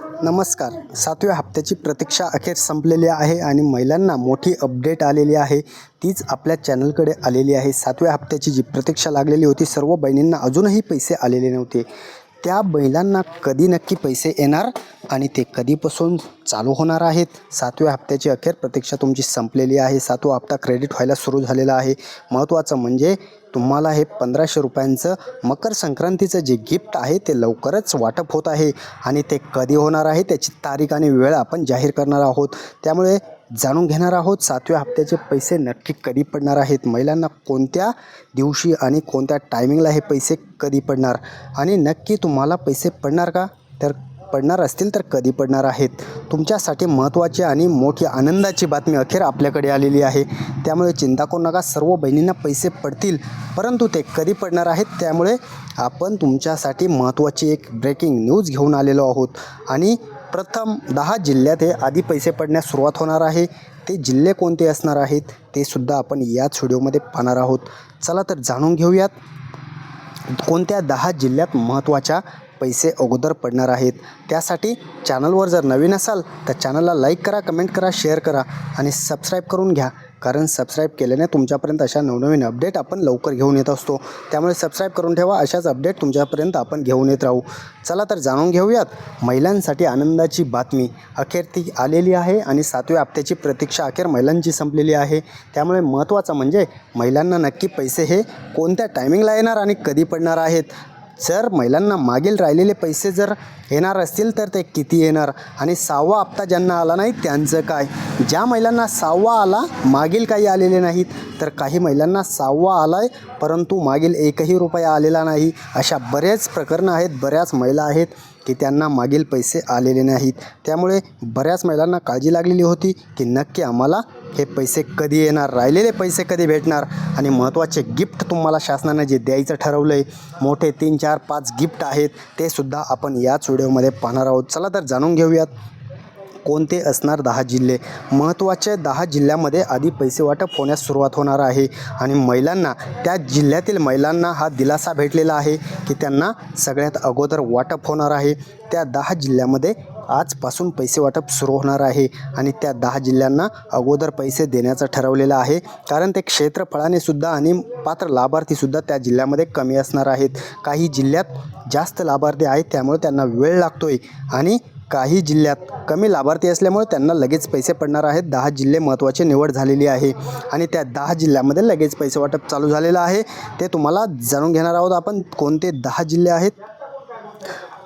नमस्कार. सातव्या हप्त्याची प्रतीक्षा अखेर संपलेली आहे आणि महिलांना मोठी अपडेट आलेली आहे. तीच आपल्या चॅनलकडे आलेली आहे. सातव्या हप्त्याची जी प्रतीक्षा लागलेली होती सर्व बहिणींना अजूनही पैसे आलेले नव्हते. त्या बैलांना कधी नक्की पैसे येणार आणि ते कधीपासून चालू होणार आहेत? सातव्या हप्त्याची अखेर प्रतीक्षा तुमची संपलेली आहे. सातवा हप्ता क्रेडिट व्हायला सुरू झालेला आहे. महत्त्वाचं म्हणजे तुम्हाला हे पंधराशे रुपयांचं मकर संक्रांतीचं जे गिफ्ट आहे ते लवकरच वाटप होत आहे आणि ते कधी होणार आहे? त्याची तारीख आणि वेळ आपण जाहीर करणार आहोत. त्यामुळे जाणून घेणार आहोत. सातव्या हप्त्याचे पैसे नक्की कधी पडणार आहेत? महिलांना कोणत्या दिवशी आणि कोणत्या टायमिंगला हे पैसे कधी पडणार? आणि नक्की तुम्हाला पैसे पडणार का? तर पडणार असतील तर कधी पडणार आहेत? तुमच्यासाठी महत्त्वाची आणि मोठी आनंदाची बातमी अखेर आपल्याकडे आलेली आहे. त्यामुळे चिंता करू नका. सर्व बहिणींना पैसे पडतील परंतु ते कधी पडणार आहेत? त्यामुळे आपण तुमच्यासाठी महत्त्वाची एक ब्रेकिंग न्यूज घेऊन आलेलो आहोत. आणि प्रथम दहा जिल्ह्यात हे आधी पैसे पडण्यास सुरुवात होणार आहे. ते जिल्हे कोणते असणार आहेत ते सुद्धा आपण याच व्हिडिओमध्ये पाहणार आहोत. चला तर जाणून घेऊयात. कोणत्या दहा जिल्ह्यात महत्त्वाच्या पैसे अगोदर पडणार आहेत? त्यासाठी चॅनलवर जर नवीन असाल तर चॅनलला लाईक करा कमेंट करा शेअर करा आणि सबस्क्राईब करून घ्या. कारण सबस्क्राईब केल्याने तुमच्यापर्यंत अशा नवनवीन अपडेट आपण लवकर घेऊन येत असतो. त्यामुळे सबस्क्राईब करून ठेवा अशाच अपडेट तुमच्यापर्यंत आपण घेऊन येत राहू. चला तर जाणून घेऊयात महिलांसाठी आनंदाची बातमी. अखेर ती आलेली आहे आणि सातव्या हप्त्याची प्रतीक्षा अखेर महिलांची संपलेली आहे. त्यामुळे महत्त्वाचं म्हणजे महिलांना नक्की पैसे हे कोणत्या टायमिंगला येणार आणि कधी पडणार आहेत? जर महिलांना मागील राहिलेले पैसे जर येणार असतील तर ते किती येणार? आणि सहावा हप्ता ज्यांना आला नाही त्यांचं काय? ज्या महिलांना सहावा आला मागील काही आलेले नाहीत तर काही महिलांना सहावा आला आहे परंतु मागील एकही रुपया आलेला नाही. अशा बरेच प्रकरणं आहेत बऱ्याच महिला आहेत की त्यांना मागील पैसे आलेले नाहीत. त्यामुळे बऱ्याच महिलांना काळजी लागलेली होती की नक्की आम्हाला हे पैसे कधी येणार? राहिलेले पैसे कधी भेटणार? आणि महत्त्वाचे गिफ्ट तुम्हाला शासनानं जे द्यायचं ठरवलं आहे मोठे तीन चार पाच गिफ्ट आहेत ते सुद्धा आपण याच व्हिडिओमध्ये पाहणार आहोत. चला तर जाणून घेऊयात. कोणते असणार दहा जिल्हे? महत्त्वाचे दहा जिल्ह्यामध्ये आधी पैसे वाटप होण्यास सुरुवात होणार आहे. आणि महिलांना त्या जिल्ह्यातील महिलांना हा दिलासा भेटलेला आहे की त्यांना सगळ्यात अगोदर वाटप होणार आहे. त्या दहा जिल्ह्यामध्ये आजपासून पैसे वाटप सुरू होणार आहे आणि त्या दहा जिल्ह्यांना अगोदर पैसे देण्याचं ठरवलेलं आहे. कारण ते क्षेत्रफळाने सुद्धा आणि पात्र लाभार्थीसुद्धा त्या जिल्ह्यामध्ये कमी असणार आहेत. काही जिल्ह्यात जास्त लाभार्थी आहेत त्यामुळे त्यांना वेळ लागतोय. आणि काही जिल्ह्यात कमी लाभार्थी असल्यामुळे त्यांना लगेच पैसे पडणार आहेत. दहा जिल्हे महत्त्वाची निवड झालेली आहे. आणि त्या दहा जिल्ह्यामध्ये लगेच पैसे वाटप चालू झालेलं आहे. ते तुम्हाला जाणून घेणार आहोत आपण कोणते दहा जिल्हे आहेत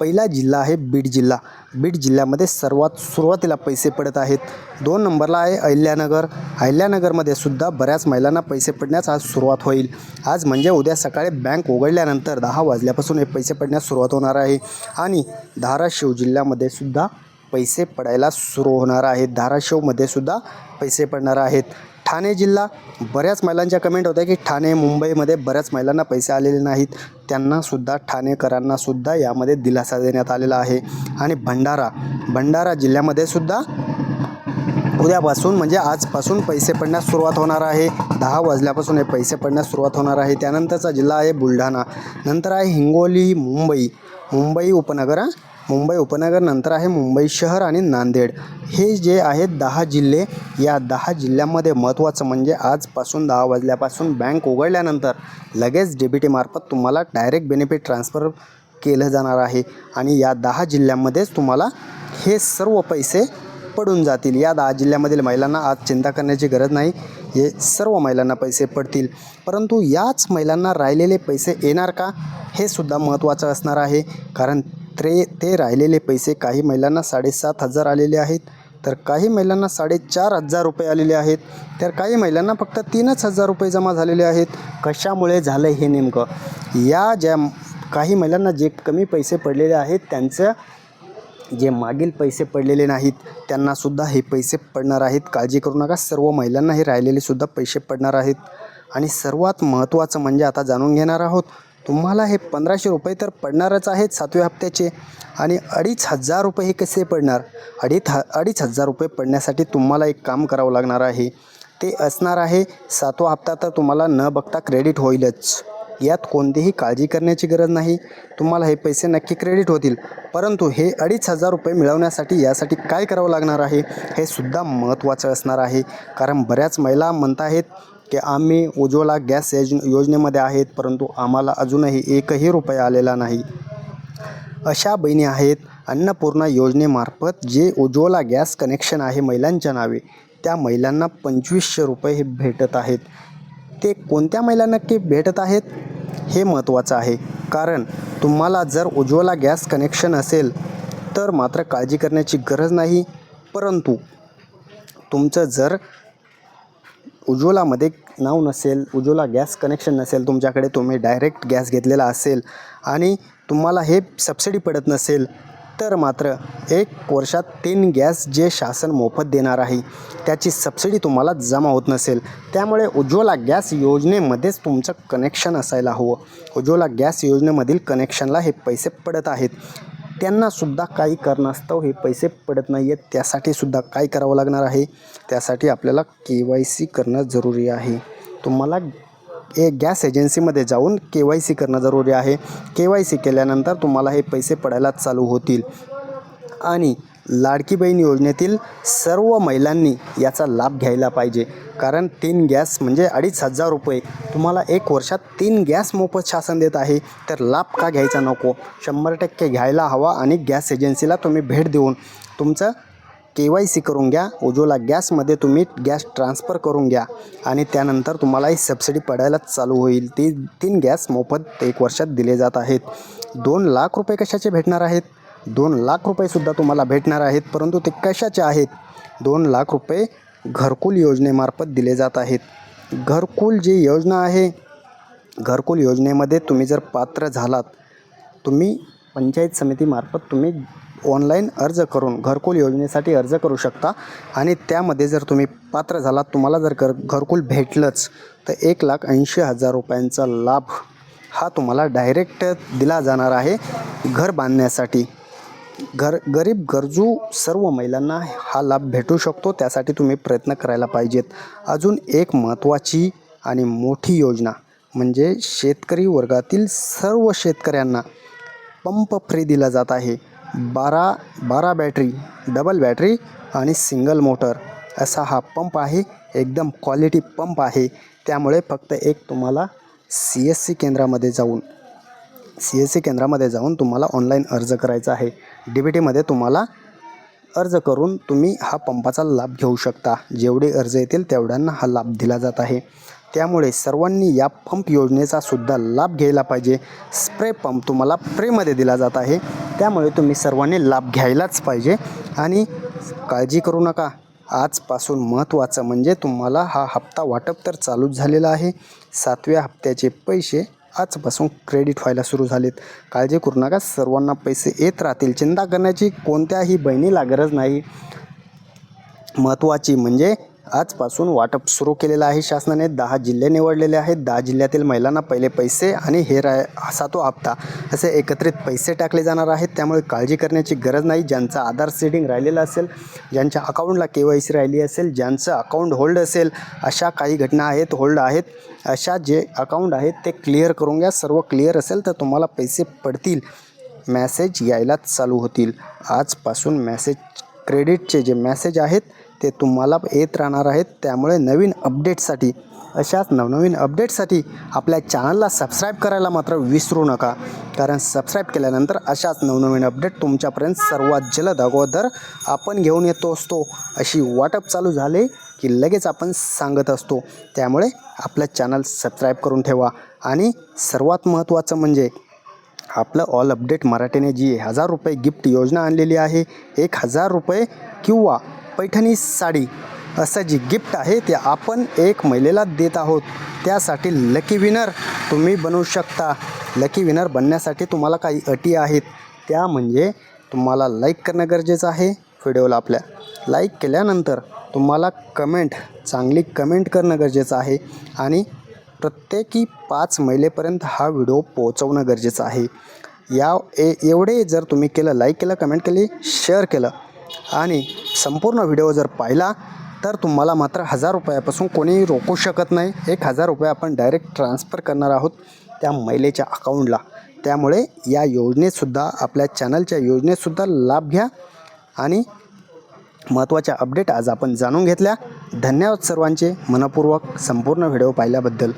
पहिला जिल्हा आहे बीड जिल्हा. बीड जिल्ह्यामध्ये सर्वात सुरुवातीला पैसे पडत आहेत. दोन नंबरला आहे अहिल्यानगर. अहिल्यानगरमध्ये सुद्धा बऱ्याच महिलांना पैसे पडण्यास आज सुरुवात होईल. आज म्हणजे उद्या सकाळी बँक उघडल्यानंतर दहा वाजल्यापासून हे पैसे पडण्यास सुरुवात होणार आहे. आणि धाराशिव जिल्ह्यामध्ये सुद्धा पैसे पडायला सुरू होणार आहेत. धाराशिवमध्ये सुद्धा पैसे पडणार आहेत. ठाणे जिल्हा बऱ्याच महिलांच्या कमेंट होत्या की ठाणे मुंबईमध्ये बऱ्याच महिलांना पैसे आलेले नाहीत. त्यांनासुद्धा ठाणेकरांनासुद्धा यामध्ये दिलासा देण्यात आलेला आहे. आणि भंडारा भंडारा जिल्ह्यामध्ये सुद्धा उद्यापासून म्हणजे आजपासून पैसे पडण्यास सुरुवात होणार आहे. दहा वाजल्यापासून हे पैसे पडण्यास सुरुवात होणार आहे. त्यानंतरचा जिल्हा आहे बुलढाणा. नंतर आहे हिंगोली मुंबई. मुंबई उपनगर मुंबई उपनगर नंतर आहे मुंबई शहर आणि नांदेड. हे जे आहेत दहा जिल्हे या दहा जिल्ह्यामध्ये महत्त्वाचं म्हणजे आजपासून दहा वाजल्यापासून बँक उघडल्यानंतर लगेच डी बी टीमार्फत तुम्हाला डायरेक्ट बेनिफिट ट्रान्सफर केलं जाणार आहे आणि या दहा जिल्ह्यांमध्येच तुम्हाला हे सर्व पैसे पडून जातील. या दहा जिल्ह्यामधील महिलांना आज चिंता करण्याची गरज नाही. हे सर्व महिलांना पैसे पडतील. परंतु याच महिलांना राहिलेले पैसे येणार का? हे सुद्धा महत्त्वाचं असणार आहे. कारण ते ते राहिलेले पैसे काही महिलांना साडेसात हजार आलेले आहेत. तर काही महिलांना साडेचार हजार रुपये आलेले आहेत. तर काही महिलांना फक्त तीनच हजार रुपये जमा झालेले आहेत. कशामुळे झालं हे नेमकं? या ज्या काही महिलांना जे कमी पैसे पडलेले आहेत त्यांचं जे मागील पैसे पडलेले नाहीत त्यांनासुद्धा हे पैसे पडणार आहेत. काळजी करू नका. सर्व महिलांना हे राहिलेले सुद्धा पैसे पडणार आहेत. आणि सर्वात महत्त्वाचं म्हणजे आता जाणून घेणार आहोत तुम्हाला हे पंधराशे रुपये तर पडणारच आहेत सातव्या हप्त्याचे. आणि अडीच हजार रुपये हे कसे पडणार? अडीच ह अडीच हजार रुपये पडण्यासाठी तुम्हाला एक काम करावं लागणार आहे. ते असणार आहे सातवा हप्ता तर तुम्हाला न बघता क्रेडिट होईलच. यात कोणतीही काळजी करण्याची गरज नाही. तुम्हाला हे पैसे नक्की क्रेडिट होतील. परंतु हे अडीच हजार रुपये मिळवण्यासाठी यासाठी काय करावं लागणार आहे हे सुद्धा महत्त्वाचं असणार आहे. कारण बऱ्याच महिला म्हणत आहेत की आम्ही उज्ज्वला गॅस योज योजनेमध्ये आहेत परंतु आम्हाला अजूनही एकही रुपया आलेला नाही. अशा बहिणी आहेत अन्नपूर्णा योजनेमार्फत जे उज्ज्वला गॅस कनेक्शन आहे महिलांच्या नावे त्या महिलांना पंचवीसशे रुपये हे भेटत आहेत. ते कोणत्या महिला नक्की भेटत आहेत? हे महत्त्वाचं आहे. कारण तुम्हाला जर उज्ज्वला गॅस कनेक्शन असेल तर मात्र काळजी करण्याची गरज नाही. परंतु तुमचं जर उज्ज्वलामध्ये नाव नसेल उज्ज्वला गॅस कनेक्शन नसेल तुमच्याकडे तुम्ही डायरेक्ट गॅस घेतलेला असेल आणि तुम्हाला हे सबसिडी पडत नसेल तर मात्र एक वर्षात तीन गॅस जे शासन मोफत देणार आहे त्याची सबसिडी तुम्हाला जमा होत नसेल. त्यामुळे उज्ज्वला गॅस योजनेमध्येच तुमचं कनेक्शन असायला हवं. उज्ज्वला गॅस योजनेमधील कनेक्शनला हे पैसे पडत आहेत. त्यांनासुद्धा काही कारणास्तव हे पैसे पडत नाही आहेत त्यासाठी सुद्धा काय करावं लागणार आहे? त्यासाठी आपल्याला के वाय सी करणं जरुरी आहे. तुम्हाला ए गॅस एजन्सीमध्ये जाऊन के वाय सी करणं जरुरी आहे. के वाय सी केल्यानंतर तुम्हाला हे पैसे पडायला चालू होतील. आणि लाडकी बहीण योजनेतील सर्व महिलांनी याचा लाभ घ्यायला पाहिजे. कारण तीन गॅस म्हणजे अडीच हजार रुपये. तुम्हाला एक वर्षात तीन गॅस मोफत शासन देत आहे. तर लाभ का घ्यायचा नको? शंभर टक्के घ्यायला हवा आणि गॅस एजन्सीला तुम्ही भेट देऊन तुमचं के वाय सी करून घ्या. उज्ज्वला गॅसमध्ये तुम्ही गॅस ट्रान्सफर करून घ्या. आणि त्यानंतर तुम्हाला ही सबसिडी पडायलाच चालू होईल. ती तीन गॅस मोफत एक वर्षात दिले जात आहेत. दोन लाख रुपये कशाचे भेटणार आहेत? दोन लाख रुपयेसुद्धा तुम्हाला भेटणार आहेत. परंतु ते कशाचे आहेत? दोन लाख रुपये घरकुल योजनेमार्फत दिले जात आहेत. घरकुल जी योजना आहे घरकुल योजनेमध्ये तुम्ही जर पात्र झालात तुम्ही पंचायत समितीमार्फत तुम्ही ऑनलाईन अर्ज करून घरकुल योजनेसाठी अर्ज करू शकता आणि त्यामध्ये जर तुम्ही पात्र झालात तुम्हाला जर घर घरकुल भेटलंच तर एक लाख ऐंशी हजार रुपयांचा लाभ हा तुम्हाला डायरेक्ट दिला जाणार आहे घर बांधण्यासाठी. घर गरीब गरजू सर्व महिलांना हा लाभ भेटू शकतो त्यासाठी तुम्ही प्रयत्न करायला पाहिजेत. अजून एक महत्त्वाची आणि मोठी योजना म्हणजे शेतकरी वर्गातील सर्व शेतकऱ्यांना पंप फ्री दिला जात आहे. बारा बारा बॅटरी डबल बॅटरी आणि सिंगल मोटर असा हा पंप आहे. एकदम क्वालिटी पंप आहे. त्यामुळे फक्त एक तुम्हाला सी एस सी केंद्रामध्ये जाऊन सी एस सी केंद्रामध्ये जाऊन तुम्हाला ऑनलाईन अर्ज करायचा आहे. डी बी टीमध्ये तुम्हाला अर्ज करून तुम्ही हा पंपाचा लाभ घेऊ शकता. जेवढे अर्ज येतील तेवढ्यांना हा लाभ दिला जात आहे. त्यामुळे सर्वांनी या पंप योजनेचा सुद्धा लाभ घ्यायला पाहिजे. स्प्रे पंप तुम्हाला फ्रीमध्ये दिला जात आहे. त्यामुळे तुम्ही सर्वांनी लाभ घ्यायलाच पाहिजे. आणि काळजी करू नका. आजपासून महत्त्वाचं म्हणजे तुम्हाला हा हप्ता वाटप तर चालूच झालेला आहे. सातव्या हप्त्याचे पैसे आजपासून क्रेडिट व्हायला सुरू झालेत. काळजी करू नका सर्वांना पैसे येत राहतील. चिंता करण्याची कोणत्याही बहिणीला गरज नाही. महत्त्वाची म्हणजे आजपासून वाटप सुरू केलेलं आहे. शासनाने दहा जिल्हे निवडलेले आहेत. दहा जिल्ह्यातील महिलांना पहिले पैसे आणि हे राय तो हप्ता असे एकत्रित पैसे टाकले जाणार आहेत. त्यामुळे काळजी करण्याची गरज नाही. ज्यांचा आधार सीडिंग राहिलेलं असेल ज्यांच्या अकाउंटला के वाय सी राहिली असेल ज्यांचं अकाउंट होल्ड असेल अशा काही घटना आहेत होल्ड आहेत अशा जे अकाउंट आहेत ते क्लिअर करून घ्या. सर्व क्लिअर असेल तर तुम्हाला पैसे पडतील. मॅसेज यायला चालू होतील. आजपासून मॅसेज क्रेडिटचे जे मॅसेज आहेत ते तुम्हाला येत राहणार आहेत. त्यामुळे नवीन अपडेटसाठी अशाच नवनवीन अपडेटसाठी आपल्या चॅनलला सबस्क्राईब करायला मात्र विसरू नका. कारण सबस्क्राईब केल्यानंतर अशाच नवनवीन अपडेट तुमच्यापर्यंत सर्वात जलद अगोदर आपण घेऊन येतो असतो. अशी वाटप चालू झाले की लगेच आपण सांगत असतो. त्यामुळे आपलं चॅनल सबस्क्राईब करून ठेवा. आणि सर्वात महत्त्वाचं म्हणजे आपलं ऑल अपडेट मराठीने जी हजार रुपये गिफ्ट योजना आणलेली आहे एक हजार रुपये किंवा पैठणी साडी असं जी गिफ्ट आहे ते आपण एक महिलेला देत आहोत. त्यासाठी लकी विनर तुम्ही बनवू शकता. लकी विनर बनण्यासाठी तुम्हाला काही अटी आहेत. त्या म्हणजे तुम्हाला लाईक करणं गरजेचं आहे. व्हिडिओला आपल्या लाईक केल्यानंतर तुम्हाला कमेंट चांगली कमेंट करणं गरजेचं आहे. आणि प्रत्येकी पाच महिलेपर्यंत हा व्हिडिओ पोहोचवणं गरजेचं आहे. या ए एवढे जर तुम्ही केलं लाईक केलं कमेंट केली शेअर केलं आणि संपूर्ण व्हिडिओ जर पाहिला तर तुम्हाला मात्र हजार रुपयापासून कोणीही रोखू शकत नाही. एक हजार रुपये आपण डायरेक्ट ट्रान्सफर करणार आहोत त्या महिलेच्या अकाउंटला त्यामुळे या योजनेतसुद्धा आपल्या चॅनलच्या योजनेतसुद्धा लाभ घ्या आणि महत्त्वाच्या अपडेट आज आपण जाणून घेतल्या. धन्यवाद सर्वांचे. मनपूर्वक संपूर्ण व्हिडिओ पाहिल्याबद्दल.